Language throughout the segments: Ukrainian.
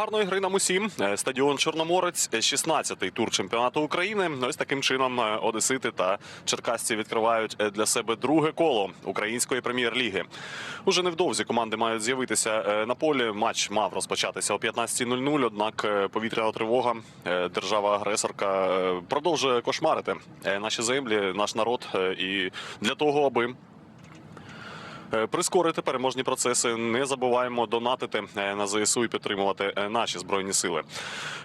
гарної гри нам усім. Е, Стадіон Чорноморець, 16-й тур чемпіонату України. Ось таким чином е, Одесити та Черкасці відкривають е, для себе друге коло української прем'єр-ліги. Уже невдовзі команди мають з'явитися е, на полі. Матч мав розпочатися о 15.00, Однак е, повітряна тривога, е, держава-агресорка е, продовжує кошмарити е, наші землі, наш народ. е, І для того, аби Е, Прискорити переможні процеси. Не забуваємо донатити е, на ЗСУ і підтримувати е, наші збройні сили.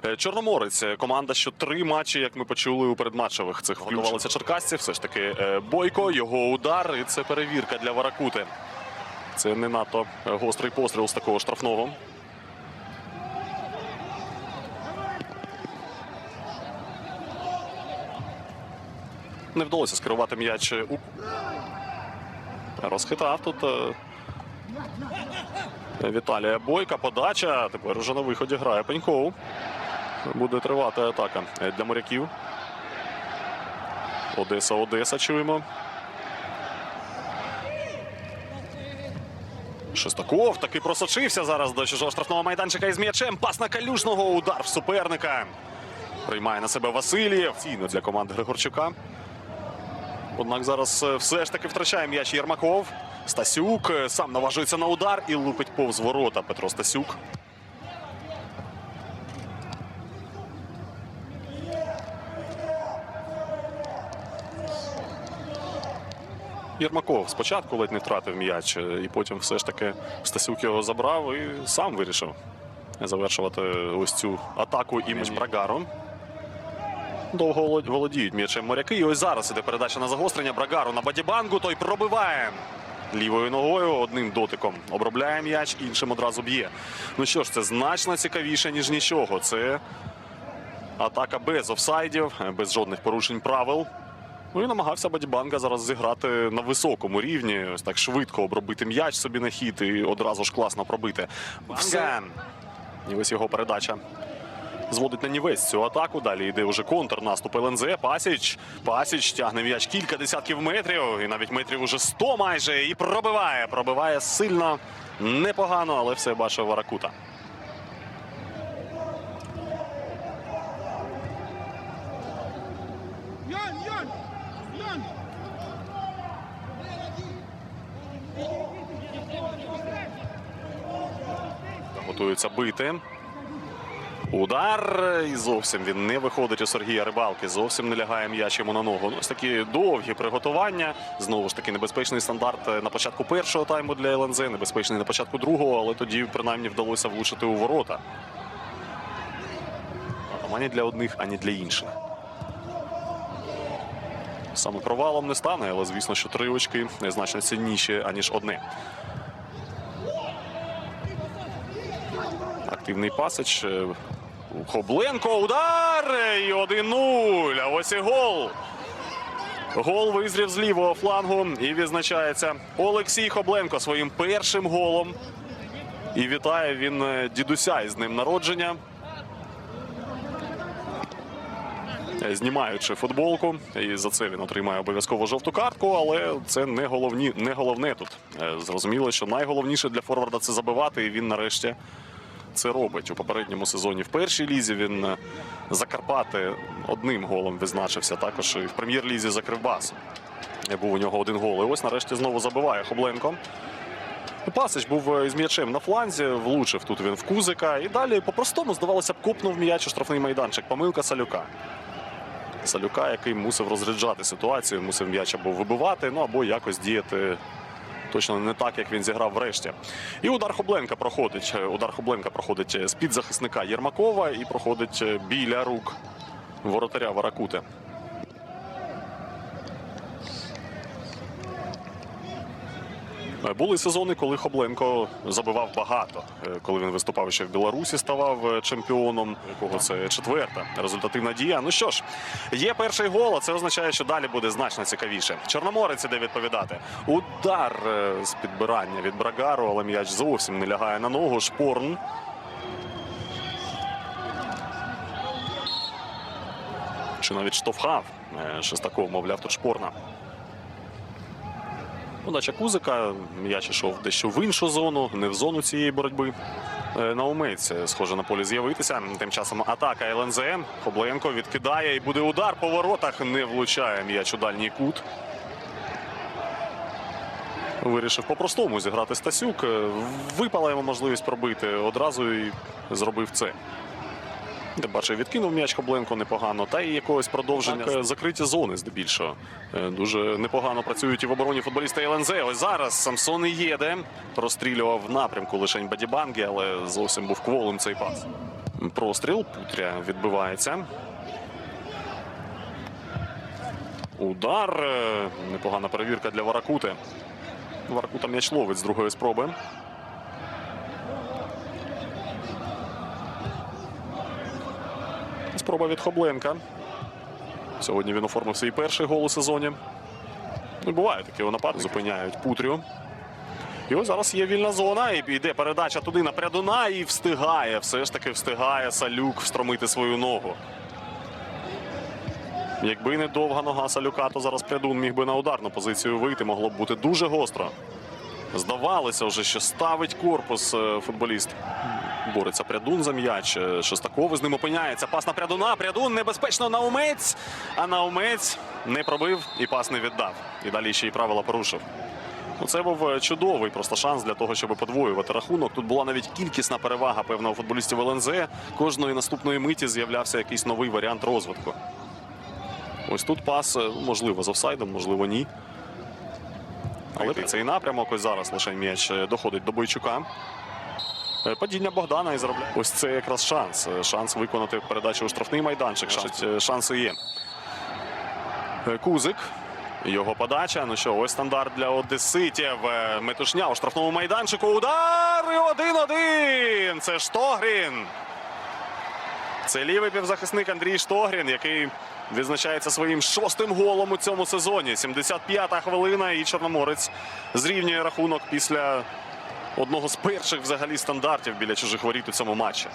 Е, Чорноморець е, команда, що три матчі, як ми почули у передматчевих цих готувалися черкасці. Все ж таки е, бойко, його удар, і це перевірка для Варакути. Це не надто е, гострий постріл з такого штрафного. Не вдалося скерувати м'яч у Розхитав тут е, Віталія Бойка. Подача. Тепер уже на виході грає Пеньков. Буде тривати атака для моряків. Одеса, Одеса чуємо. Шестаков таки просочився зараз до чужого штрафного майданчика із м'ячем. Пас на калюжного. Удар в суперника. Приймає на себе Васильєв. Ційно для команди Григорчука. Однак зараз е, все ж таки втрачає м'яч Єрмаков. Стасюк е, сам наважується на удар і лупить повз ворота Петро Стасюк. Єрмаков спочатку ледь не втратив м'яч, е, і потім все ж таки Стасюк його забрав і сам вирішив завершувати ось цю атаку імідж Брагаром. Довго володіють м'ячем моряки. І ось зараз іде передача на загострення. Брагару на бадібангу. Той пробиває лівою ногою одним дотиком. Обробляє м'яч, іншим одразу б'є. Ну що ж, це значно цікавіше, ніж нічого. Це атака без офсайдів, без жодних порушень правил. Ну і намагався Бадібанга зараз зіграти на високому рівні. Ось так швидко обробити м'яч собі на хід і одразу ж класно пробити. Все. І ось його передача зводить на нівець цю атаку. Далі йде вже контрнаступ ЛНЗ. Пасіч. Пасіч тягне м'яч кілька десятків метрів. І навіть метрів уже 100 майже. І пробиває. Пробиває сильно, непогано, але все бачив Варакута. Готується бити. Удар. І зовсім він не виходить у Сергія Рибалки. Зовсім не лягає м'яч йому на ногу. Ну, ось такі довгі приготування. Знову ж таки, небезпечний стандарт на початку першого тайму для ЛНЗ, небезпечний на початку другого, але тоді принаймні вдалося влучити у ворота. Там ані для одних, ані для інших. Саме провалом не стане, але звісно, що три очки значно цінніші, аніж одне. Активний пасич. Хобленко. Удар! І 1-0. А ось і гол. Гол визрів з лівого флангу. І відзначається Олексій Хобленко своїм першим голом. І вітає він е, дідуся із ним народження. Знімаючи футболку, і за це він отримає обов'язково жовту картку, але це не головні, не головне тут. Е, Зрозуміло, що найголовніше для Форварда це забивати, і він нарешті це робить. У попередньому сезоні в першій лізі він е, Закарпати одним голом відзначився. Також і в прем'єр-лізі за Кривбас. Е, Був у нього один гол. І ось нарешті знову забиває Хобленко. Пасич був е, із м'ячем на фланзі, влучив тут він в Кузика. І далі по-простому, здавалося б, купнув м'яч у штрафний майданчик. Помилка Салюка. Салюка, який мусив розряджати ситуацію, мусив м'яч або вибивати, ну або якось діяти точно не так, як він зіграв врешті. І удар Хобленка проходить. Удар Хобленка проходить е, з-під захисника Єрмакова і проходить біля рук воротаря Варакути. Були сезони, коли Хобленко забивав багато. Е, Коли він виступав ще в Білорусі, ставав е, чемпіоном. Якого це четверта результативна дія. Ну що ж, є перший гол, а це означає, що далі буде значно цікавіше. Чорноморець іде відповідати. Удар е, з підбирання від Брагару, але м'яч зовсім не лягає на ногу. Шпорн. Чи навіть штовхав е, Шестаков, мовляв, тут шпорна. Подача Кузика. М'яч ішов дещо в іншу зону, не в зону цієї боротьби. Е, Наумець схоже на полі з'явитися. Тим часом атака ЛНЗ. Хобленко відкидає і буде удар по воротах. Не влучає м'яч у дальній кут. Вирішив по-простому зіграти Стасюк. Е, Випала йому можливість пробити одразу і зробив це. Де бачив, відкинув м'яч Хобленко непогано, та й якогось продовження. Так, закриті зони здебільшого. Е, Дуже непогано працюють і в обороні футболісти ЛНЗ. Ось зараз Самсон Ієде прострілював в напрямку лишень Бадібанги, але зовсім був кволим цей пас. Простріл, Путря відбивається. Удар. Е, Непогана перевірка для Варакути. Варакута м'яч ловить з другої спроби. Спроба від Хобленка. Сьогодні він оформив свій перший гол у сезоні. Ну, буває такі у напад. Зупиняють Путрю. І ось зараз є вільна зона. І йде передача туди на Прядуна і встигає. Все ж таки встигає Салюк встромити свою ногу. Якби не довга нога Салюка, то зараз Прядун міг би на ударну позицію вийти. Могло б бути дуже гостро. Здавалося вже, що ставить корпус е, футболіст. Бореться Прядун за м'яч. Е, Шестаков з ним опиняється. Пас на Прядуна. Прядун небезпечно Наумець. А Наумець не пробив і пас не віддав. І далі ще й правила порушив. Ну, це був е, чудовий просто шанс для того, щоб подвоювати рахунок. Тут була навіть кількісна перевага певного футболістів ЛНЗ. Кожної наступної миті з'являвся якийсь новий варіант розвитку. Ось тут пас, е, можливо, з офсайдом, можливо, ні. Але цей напрямок ось зараз лише м'яч доходить до Бойчука. Е, Падіння Богдана і заробляє. Ось це якраз шанс. Е, Шанс виконати передачу у штрафний майданчик. Шанс, е, шанси є. Кузик. Його подача. Ну що, ось стандарт для одеситів. Метушня у штрафному майданчику. Удар! І 1-1. Це Штогрін. Це лівий півзахисник Андрій Штогрін, який відзначається своїм шостим голом у цьому сезоні. 75-та хвилина, і Чорноморець зрівнює рахунок після одного з перших взагалі стандартів біля чужих воріт у цьому матчі.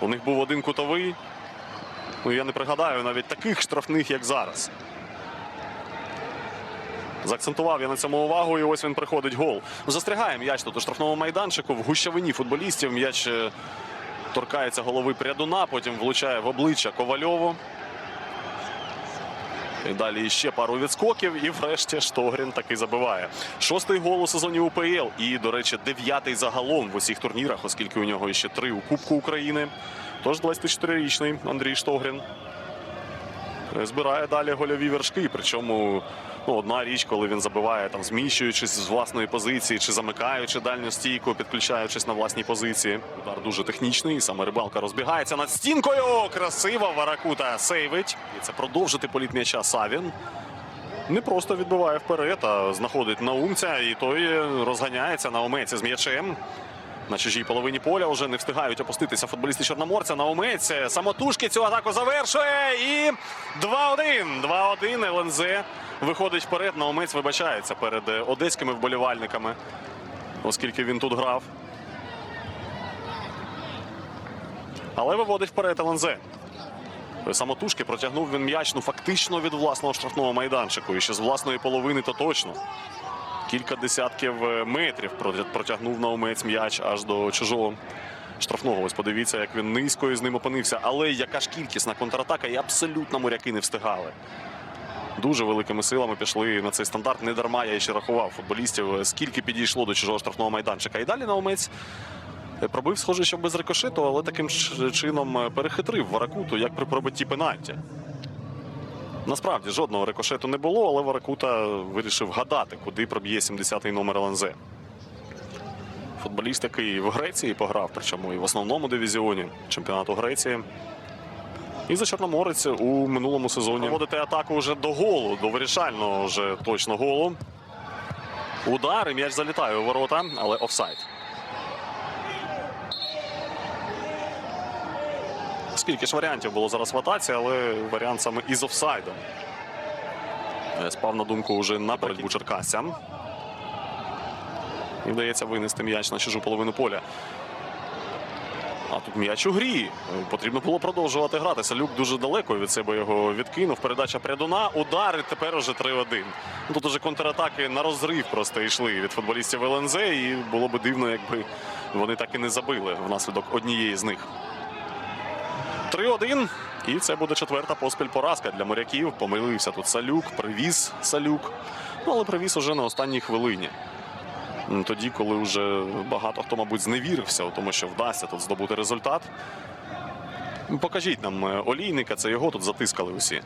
У них був один кутовий. Ну, я не пригадаю навіть таких штрафних, як зараз. Заакцентував я на цьому увагу, і ось він приходить гол. Застрягає м'яч тут у штрафному майданчику в гущавині футболістів. М'яч е, торкається голови прядуна, потім влучає в обличчя Ковальову. І далі ще пару відскоків, і врешті Штогрін таки забиває. Шостий гол у сезоні УПЛ. І, до речі, дев'ятий загалом в усіх турнірах, оскільки у нього ще три у Кубку України. Тож 24-річний Андрій Штогрін збирає далі гольові вершки. Причому ну, одна річ, коли він забиває, там зміщуючись з власної позиції, чи замикаючи дальню стійку, підключаючись на власній позиції. Удар дуже технічний. і Саме рибалка розбігається над стінкою. Красиво Варакута сейвить. І це продовжити політ м'яча Савін. Не просто відбиває вперед, а знаходить наумця, і той розганяється на омеці з м'ячем. На чужій половині поля вже не встигають опуститися футболісти Чорноморця. Наумець самотужки цю атаку завершує. І 2-1. 2-1. ЛНЗ виходить вперед. Наумець вибачається перед е, одеськими вболівальниками, оскільки він тут грав. Але виводить вперед ЛНЗ. Самотужки протягнув він м'яч ну, фактично від власного штрафного майданчику. І ще з власної половини то точно. Кілька десятків е, метрів протягнув наумець м'яч аж до чужого штрафного. Ось подивіться, як він низько із ним опинився. Але яка ж кількісна контратака, і абсолютно моряки не встигали. Дуже великими силами пішли на цей стандарт. Не дарма я ще рахував футболістів, скільки підійшло до чужого штрафного майданчика. І далі наумець пробив, схоже, що без рикошету, але таким чином перехитрив Варакуту, як при пробитті пенальті. Насправді жодного рикошету не було, але Варакута вирішив гадати, куди проб'є 70-й номер ЛНЗ. Футболіст, який в Греції пограв, причому і в основному дивізіоні чемпіонату Греції. І за Чорноморець у минулому сезоні проводити атаку вже до голу, до вирішального вже точно голу. Удар і м'яч залітає у ворота, але офсайд. Скільки ж варіантів було зараз в атаці, але варіант саме із офсайдом. Е, Спав на думку вже на боротьбу Черкасця. І вдається винести м'яч на чужу половину поля. А тут м'яч у грі. Потрібно було продовжувати грати. Салюк дуже далеко від себе його відкинув. Передача Прядуна. Удар і тепер уже 3-1. Ну, Тут уже контратаки на розрив просто йшли від футболістів ЛНЗ. І було б дивно, якби вони так і не забили внаслідок однієї з них. 3-1. І це буде четверта поспіль поразка для моряків. Помилився тут Салюк, привіз Салюк. Ну, але привіз уже на останній хвилині. Тоді, коли вже багато хто, мабуть, зневірився у тому, що вдасться тут здобути результат. Покажіть нам е, олійника, це його тут затискали усі.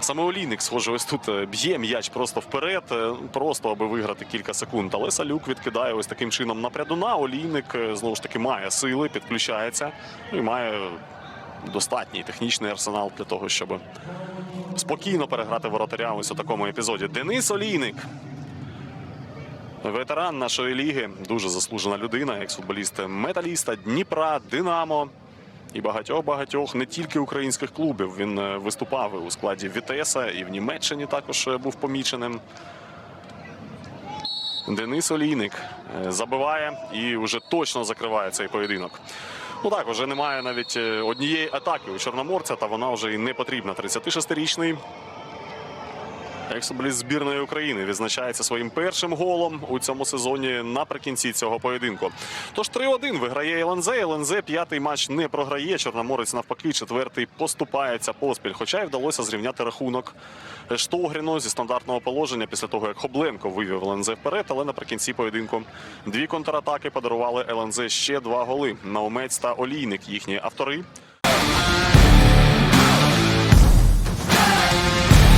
Саме олійник, схоже, ось тут е, б'є м'яч просто вперед, е, просто аби виграти кілька секунд. Але Салюк відкидає ось таким чином на прядуна. Олійник знову ж таки має сили, підключається ну, і має достатній технічний арсенал для того, щоб спокійно переграти воротаря ось у такому епізоді. Денис Олійник. Ветеран нашої ліги, дуже заслужена людина, екс-футболіст металіста, Дніпра, Динамо і багатьох-багатьох не тільки українських клубів. Він е, виступав у складі Вітеса і в Німеччині також е, був поміченим. Денис Олійник е, забиває і вже точно закриває цей поєдинок. Ну так, вже немає навіть однієї атаки у Чорноморця, та вона вже і не потрібна. 36-річний Екс-футболіст збірної України відзначається своїм першим голом у цьому сезоні наприкінці цього поєдинку. Тож 3-1 виграє ЛНЗ. ЛНЗ п'ятий матч не програє. Чорноморець навпаки, четвертий поступається поспіль. Хоча й вдалося зрівняти рахунок Штогріну зі стандартного положення після того, як Хобленко вивів ЛНЗ вперед. Але наприкінці поєдинку дві контратаки подарували ЛНЗ ще два голи. Наумець та Олійник їхні автори.